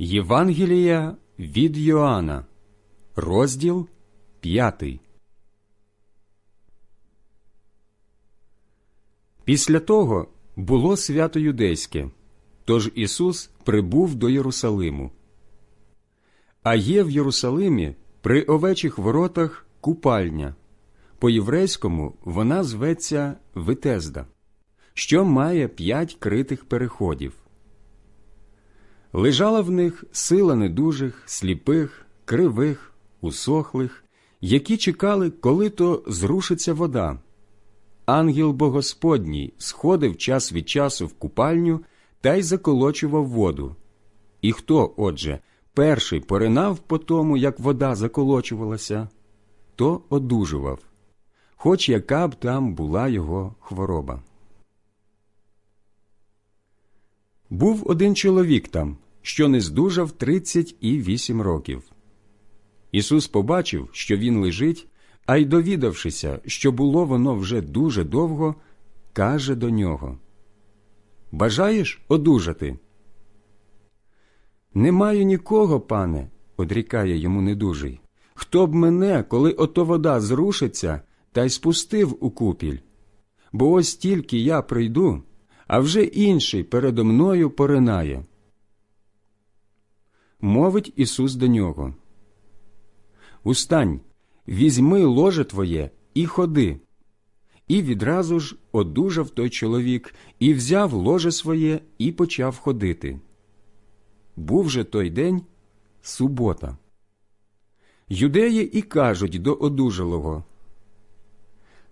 Євангелія від Йоанна, розділ 5. Після того було свято юдейське, тож Ісус прибув до Єрусалиму. А є в Єрусалимі при овечих воротах купальня. По-єврейському вона зветься Витезда, що має п'ять критих переходів. Лежала в них сила недужих, сліпих, кривих, усохлих, які чекали, коли то зрушиться вода. Ангел Богосподній сходив час від часу в купальню та й заколочував воду. І хто, отже, перший поринав по тому, як вода заколочувалася, то одужував, хоч яка б там була його хвороба. Був один чоловік там, що не здужав тридцять і вісім років. Ісус побачив, що він лежить, а й довідавшися, що було воно вже дуже довго, каже до нього Бажаєш одужати? Не маю нікого, пане, одрікає йому недужий. Хто б мене, коли ото вода зрушиться, та й спустив у купіль? Бо ось тільки я прийду, а вже інший передо мною поринає. Мовить Ісус до нього. Устань, візьми ложе твоє і ходи. І відразу ж одужав той чоловік, і взяв ложе своє і почав ходити. Був же той день субота. Юдеї і кажуть до одужалого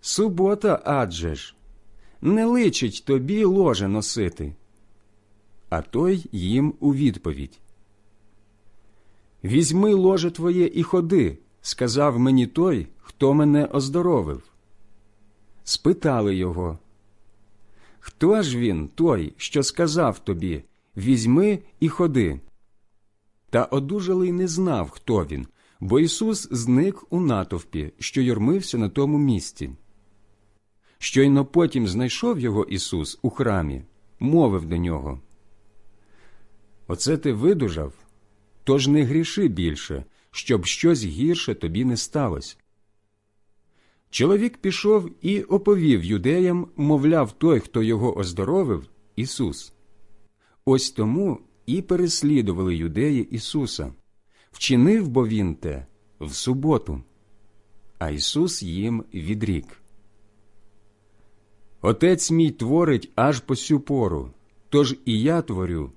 Субота адже ж, не личить тобі ложе носити. А той їм у відповідь Візьми ложе твоє і ходи, сказав мені той, хто мене оздоровив. Спитали його, Хто ж він, той, що сказав тобі Візьми і ходи? Та одужалий не знав, хто він, бо Ісус зник у натовпі, що юрмився на тому місці. Щойно потім знайшов його Ісус у храмі, мовив до нього. Оце ти видужав, тож не гріши більше, щоб щось гірше тобі не сталося. Чоловік пішов і оповів юдеям, мовляв, той, хто його оздоровив, Ісус. Ось тому і переслідували юдеї Ісуса. Вчинив бо він те в суботу, а Ісус їм відрік. Отець мій творить аж по сю пору, тож і я творю.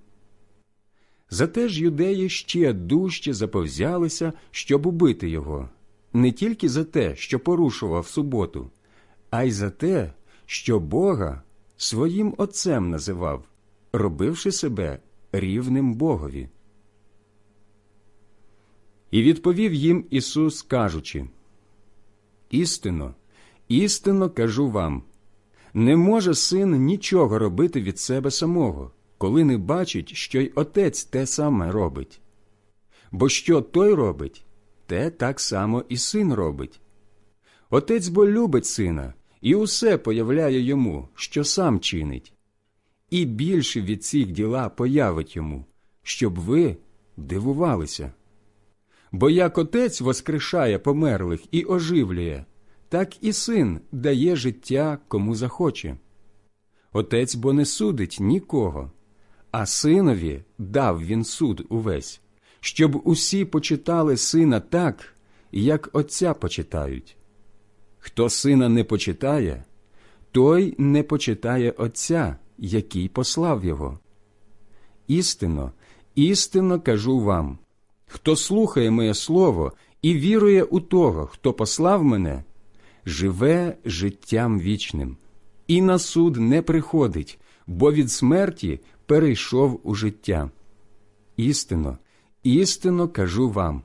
Зате ж юдеї ще дужче заповзялися, щоб убити його, не тільки за те, що порушував суботу, а й за те, що Бога своїм Отцем називав, робивши себе рівним Богові. І відповів їм Ісус, кажучи Істинно, істинно кажу вам не може син нічого робити від себе самого, коли не бачить, що й отець те саме робить. Бо що той робить, те так само і син робить. Отець бо любить сина і усе появляє йому, що сам чинить, і більше від цих діла появить йому, щоб ви дивувалися. Бо як отець воскрешає померлих і оживлює, так і син дає життя кому захоче. Отець бо не судить нікого, а синові дав він суд увесь, щоб усі почитали сина так, як отця почитають. Хто сина не почитає, той не почитає Отця, який послав його. Істинно, істинно кажу вам хто слухає моє слово і вірує у того, хто послав мене, живе життям вічним, і на суд не приходить, бо від смерті перейшов у життя. Істинно, істинно кажу вам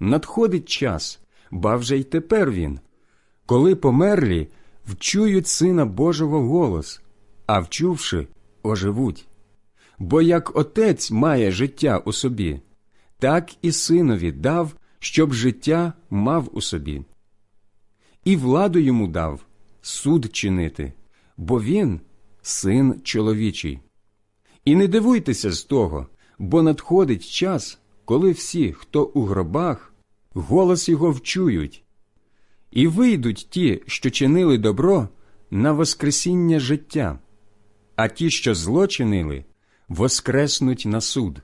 надходить час, ба вже й тепер він, коли померлі вчують Сина Божого голос, а вчувши, оживуть. Бо як отець має життя у собі, так і синові дав, щоб життя мав у собі. І владу йому дав суд чинити, бо він син чоловічий. І не дивуйтеся з того, бо надходить час, коли всі, хто у гробах, голос його вчують, і вийдуть ті, що чинили добро, на воскресіння життя, а ті, що зло чинили, воскреснуть на суд.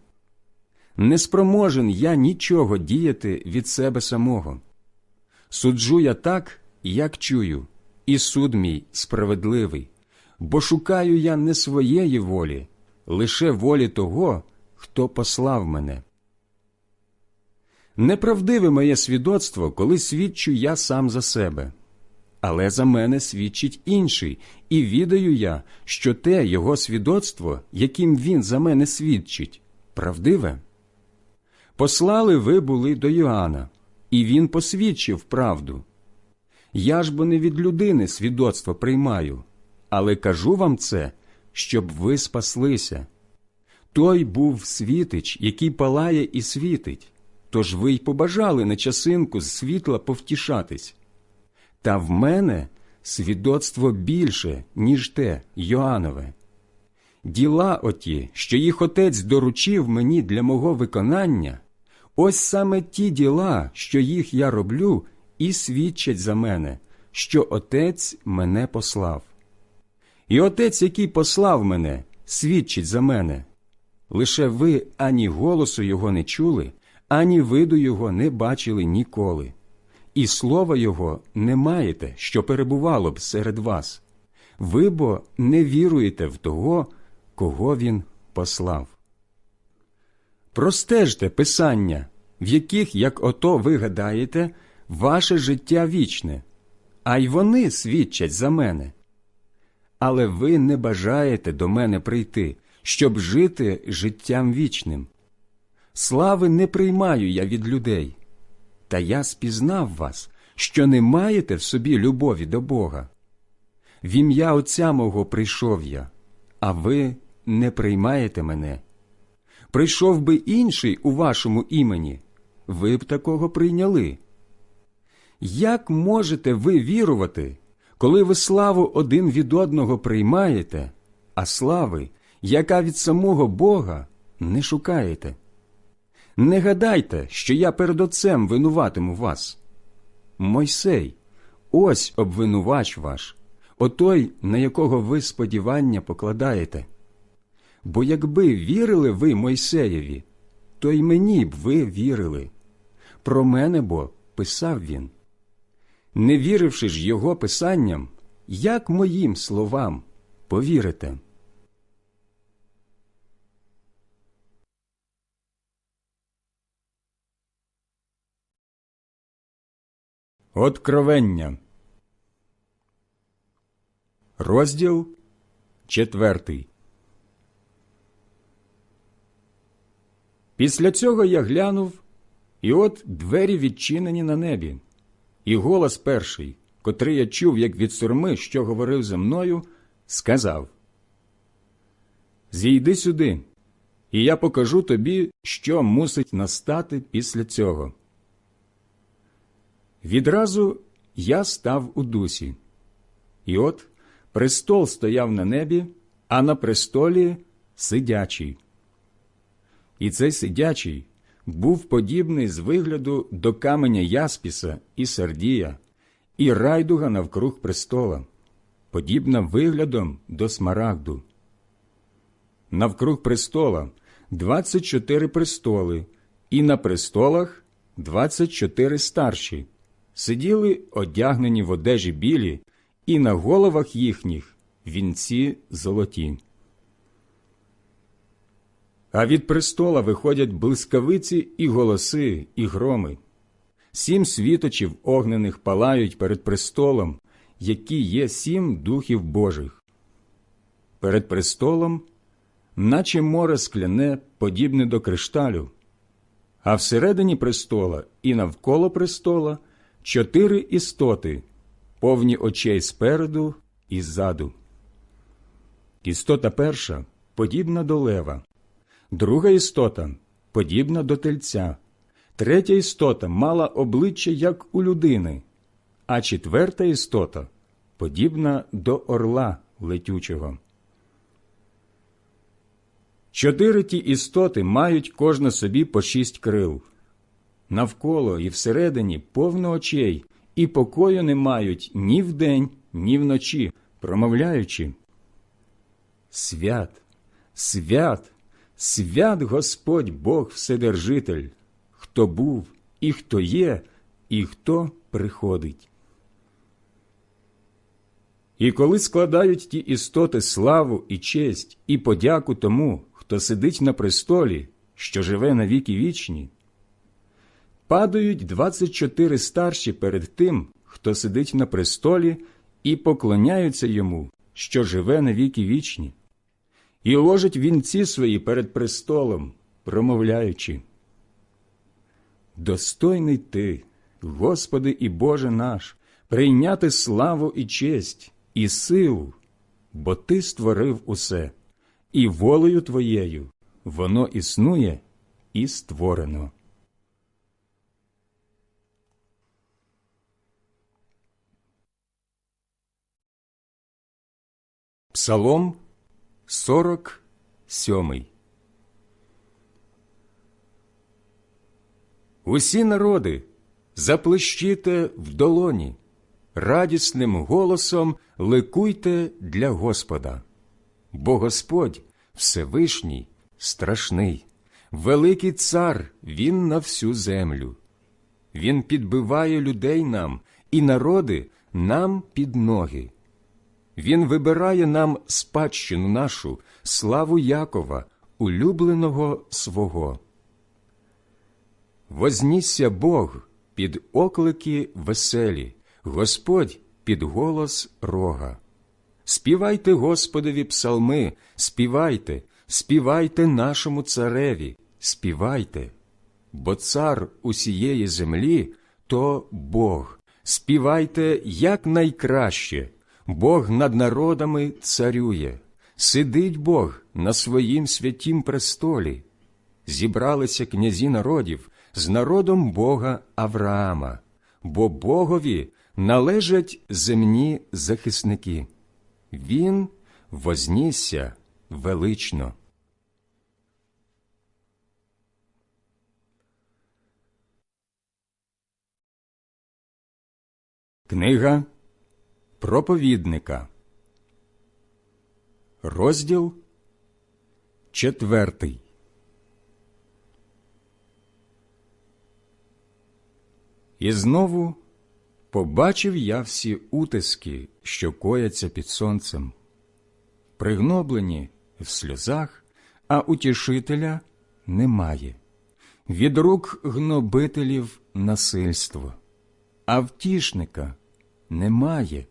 Не спроможен я нічого діяти від себе самого. Суджу я так, як чую, і суд мій справедливий, бо шукаю я не своєї волі, лише волі того, хто послав мене. Неправдиве моє свідоцтво, коли свідчу я сам за себе, але за мене свідчить інший, і відаю я, що те його свідоцтво, яким він за мене свідчить, правдиве. Послали ви були до Йоанна, і він посвідчив правду. Я ж бо не від людини свідоцтво приймаю, але кажу вам це, щоб ви спаслися. Той був світич, який палає і світить, тож ви й побажали на часинку з світла повтішатись. Та в мене свідоцтво більше, ніж те Йоанове. Діла оті, що їх отець доручив мені для мого виконання, ось саме ті діла, що їх я роблю, і свідчать за мене, що отець мене послав. І отець, який послав мене, свідчить за мене. Лише ви ані голосу його не чули, ані виду його не бачили ніколи, і слова його не маєте, що перебувало б серед вас. Ви бо не віруєте в того, кого він послав. Простежте писання, в яких, як ото ви гадаєте, ваше життя вічне, а й вони свідчать за мене. Але ви не бажаєте до мене прийти, щоб жити життям вічним. Слави не приймаю я від людей, та я спізнав вас, що не маєте в собі любові до Бога. В ім'я Отця мого прийшов я, а ви не приймаєте мене. Прийшов би інший у вашому імені, ви б такого прийняли. Як можете ви вірувати, коли ви славу один від одного приймаєте, а слави, яка від самого Бога, не шукаєте? Не гадайте, що я перед Отцем винуватиму вас. Мойсей, ось обвинувач ваш, отой, на якого ви сподівання покладаєте. Бо якби вірили ви Мойсеєві, то й мені б ви вірили. Про мене бо писав він. Не віривши ж його писанням, як моїм словам повірите? Откровення. Розділ четвертий. Після цього я глянув, і от двері відчинені на небі, і голос перший, котрий я чув, як від сурми, що говорив зі мною, сказав Зійди сюди, і я покажу тобі, що мусить настати після цього. Відразу я став у дусі, і от престол стояв на небі, а на престолі сидячий. І цей сидячий був подібний з вигляду до каменя Яспіса і Сардія, і райдуга навкруг престола, подібна виглядом до смарагду. Навкруг престола двадцять чотири престоли, і на престолах двадцять чотири старші сиділи одягнені в одежі білі, і на головах їхніх вінці золоті. А від престола виходять блискавиці і голоси, і громи. Сім світочів огнених палають перед престолом, які є сім духів Божих. Перед престолом, наче море скляне, подібне до кришталю, а всередині престола і навколо престола чотири істоти, повні очей спереду і ззаду. Істота перша подібна до лева, друга істота подібна до тельця, третя істота мала обличчя як у людини, а четверта істота подібна до орла летючого. Чотири ті істоти мають кожна собі по шість крил. Навколо і всередині повно очей, і покою не мають ні вдень, ні вночі, промовляючи. Свят, свят, свят Господь Бог Вседержитель, хто був, і хто є, і хто приходить. І коли складають ті істоти славу і честь і подяку тому, хто сидить на престолі, що живе на віки вічні, падають двадцять чотири старші перед тим, хто сидить на престолі, і поклоняються йому, що живе на віки вічні, і ложать вінці свої перед престолом, промовляючи. Достойний ти, Господи і Боже наш, прийняти славу і честь, і силу, бо Ти створив усе, і волею Твоєю воно існує і створено. Псалом 47 Усі народи заплещите в долоні, радісним голосом ликуйте для Господа, бо Господь Всевишній, страшний, великий цар Він на всю землю. Він підбиває людей нам і народи нам під ноги. Він вибирає нам спадщину нашу, славу Якова, улюбленого свого. Вознісся Бог під оклики веселі, Господь під голос рога. Співайте Господові псалми, співайте, співайте нашому цареві, співайте, бо цар усієї землі то Бог. Співайте як найкраще, Бог над народами царює, сидить Бог на своїм святім престолі. Зібралися князі народів з народом Бога Авраама, бо Богові належать земні захисники. Він вознісся велично. Книга проповідника, розділ четвертий. І знову побачив я всі утиски, що кояться під сонцем, пригноблені в сльозах, а утішителя немає, від рук гнобителів насильство, а втішника немає.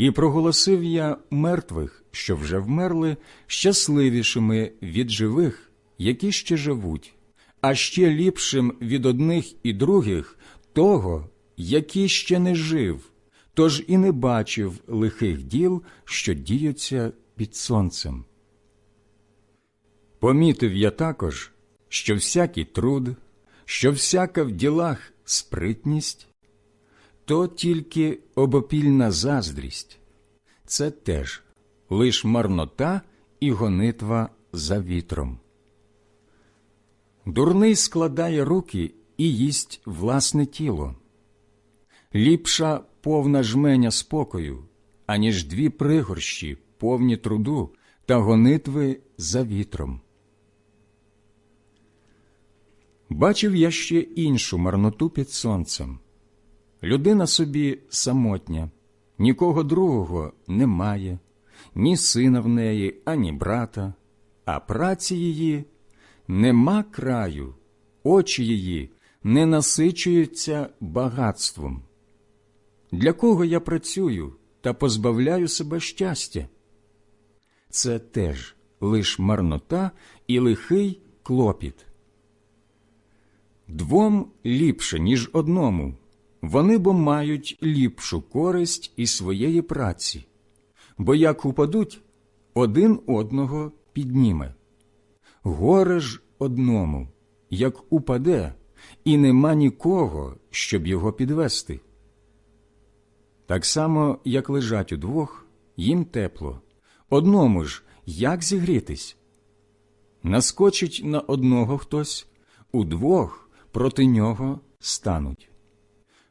І проголосив я мертвих, що вже вмерли, щасливішими від живих, які ще живуть, а ще ліпшим від одних і других того, який ще не жив, тож і не бачив лихих діл, що діються під сонцем. Помітив я також, що всякий труд, що всяка в ділах спритність, то тільки обопільна заздрість, це теж лиш марнота і гонитва за вітром. Дурний складає руки і їсть власне тіло. Ліпша повна жменя спокою, аніж дві пригорщі, повні труду та гонитви за вітром. Бачив я ще іншу марноту під сонцем. Людина собі самотня, нікого другого немає, ні сина в неї, ані брата, а праці її нема краю, очі її не насичуються багатством. Для кого я працюю та позбавляю себе щастя? Це теж лиш марнота і лихий клопіт. Двом ліпше, ніж одному, вони бо мають ліпшу користь із своєї праці, бо як упадуть, один одного підніме. Горе ж одному, як упаде, і нема нікого, щоб його підвести. Так само, як лежать удвох, їм тепло, одному ж, як зігрітись? Наскочить на одного хтось, удвох проти нього стануть.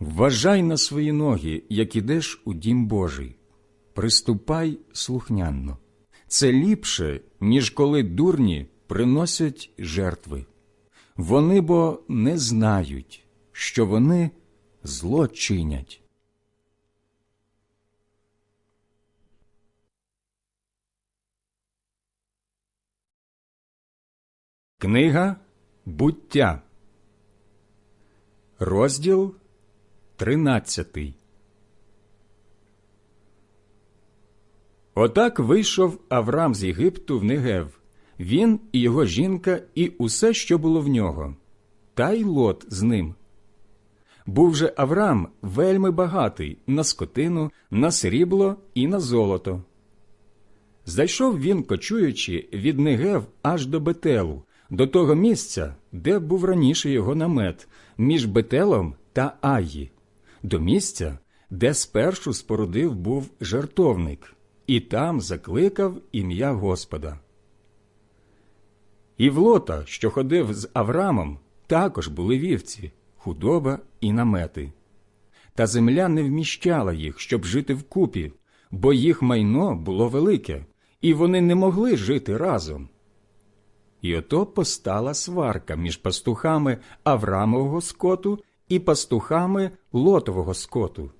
Вважай на свої ноги, як ідеш у дім Божий. Приступай слухнянно. Це ліпше, ніж коли дурні приносять жертви. Вони бо не знають, що вони зло чинять. Книга буття, розділ тринадцятий. Отак вийшов Авраам з Єгипту в Негев, він і його жінка, і усе, що було в нього, та й лот з ним. Був же Авраам вельми багатий на скотину, на срібло і на золото. Зайшов він, кочуючи від Негев аж до Бетелу, до того місця, де був раніше його намет, між Бетелом та Аї, до місця, де спершу спорудив був жартовник, і там закликав ім'я Господа. І в лота, що ходив з Аврамом, також були вівці, худоба і намети. Та земля не вміщала їх, щоб жити вкупі, бо їх майно було велике, і вони не могли жити разом. І ото постала сварка між пастухами Аврамового скоту і пастухами Лотового скоту.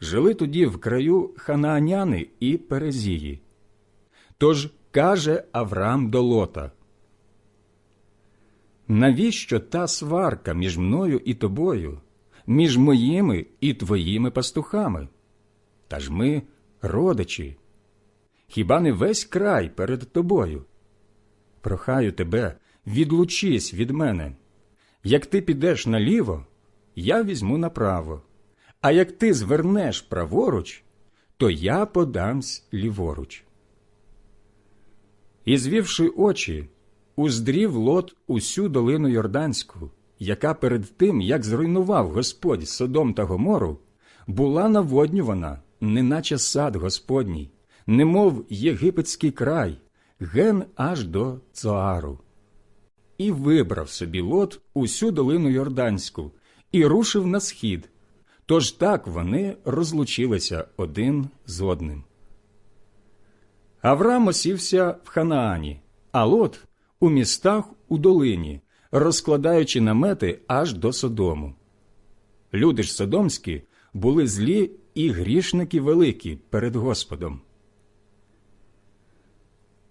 Жили тоді в краю ханааняни і Перезії. Тож каже Авраам до Лота, Навіщо та сварка між мною і тобою, між моїми і твоїми пастухами? Та ж ми родичі. Хіба не весь край перед тобою? Прохаю тебе, відлучись від мене. Як ти підеш наліво, я візьму направо, а як ти звернеш праворуч, то я подамсь ліворуч. І звівши очі, уздрів лот усю долину Йорданську, яка перед тим, як зруйнував Господь Содом та Гомору, була наводнювана, неначе сад Господній, немов єгипетський край, ген аж до Цоару. І вибрав собі лот усю долину Йорданську і рушив на схід. Тож так вони розлучилися один з одним. Авраам осівся в Ханаані, а лот у містах у долині, розкладаючи намети аж до Содому. Люди ж содомські були злі і грішники великі перед Господом.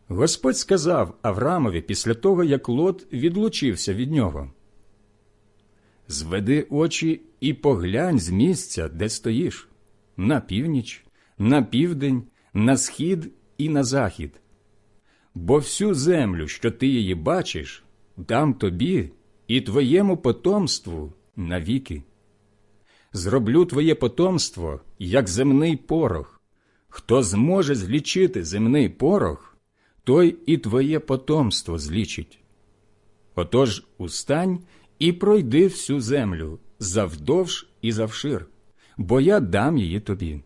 Господь сказав Авраамові після того, як Лот відлучився від нього. Зведи очі і поглянь з місця, де стоїш, на північ, на південь, на схід і на захід. Бо всю землю, що ти її бачиш, дам тобі і твоєму потомству навіки. Зроблю твоє потомство, як земний порох. Хто зможе злічити земний порох, той і твоє потомство злічить. Отож устань і пройди всю землю завдовж і завшир, бо я дам її тобі.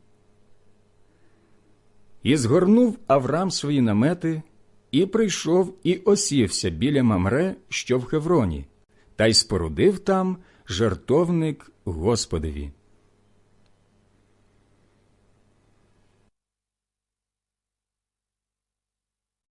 І згорнув Авраам свої намети, і прийшов і осівся біля Мамре, що в Хевроні, та й спорудив там жертовник Господові.